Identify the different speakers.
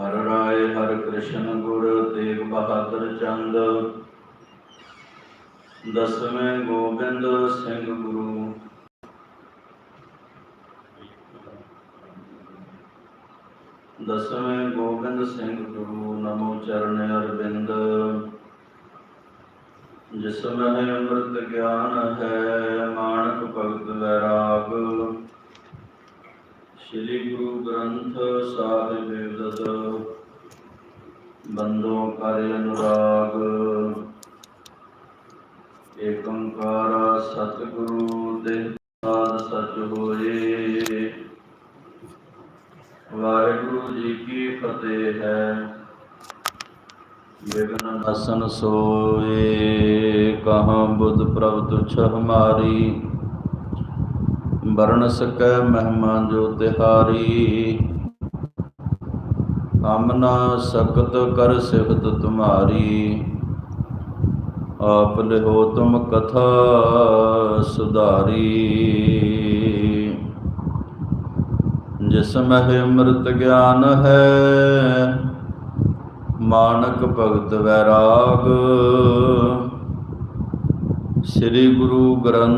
Speaker 1: ਹਰ ਰਾਏ, ਹਰ ਕ੍ਰਿਸ਼ਨ ਗੁਰ, ਤੇਗ ਬਹਾਦਰ ਚੰਦ। ਦਸਵੇਂ ਗੋਬਿੰਦ ਸਿੰਘ ਗੁਰੂ। ਦਸਵੇਂ ਗੋਬਿੰਦ ਸਿੰਘ ਗੁਰੂ, ਨਮੋ ਚਰਨ ਅਰਬਿੰਦ ਜਿਸ ਮਹਿ ਅੰਮ੍ਰਿਤ ਗਿਆਨ ਹੈ, ਮਾਨਕ ਭਗਤ ਵੈਰਾਗ। ਸ੍ਰੀ ਗੁਰੂ ਗ੍ਰੰਥ ਸਾਹਿਬ ਵਿਵਦਤ ਬੰਦੋ ਕਰੇ ਅਨੁਰਾਗ। ਏਕ ਸਤਿਗੁਰੂ ਦੇ ਸਾਧ ਸਚ ਹੋਏ। ਵਾਹਿਗੁਰੂ ਜੀ ਕੀ ਫਤਿਹ ਹੈ। ਵਿਗਨ ਨਸਨ ਸੋਏ। ਕਹਾਂ ਬੁੱਧ ਪ੍ਰਭ ਤੁਛ ਹਮਾਰੀ ਵਰਣ ਸਕੈ ਮਹਿਮਾ ਜੋ ਤਿਹਾਰੀ। ਹਮ ਸਕਤ ਕਰ ਸਿਫਤ ਤੁਮਾਰੀ, ਆਪ ਲਿਹੋ ਤੁਮ ਕਥਾ ਸੁਧਾਰੀ। ਜਿਸ ਮਹਿ ਅੰਮ੍ਰਿਤ ਗਿਆਨ ਹੈ, ਮਾਨਕ ਭਗਤ ਵੈਰਾਗ। ਸ੍ਰੀ ਗੁਰੂ ਗ੍ਰੰਥ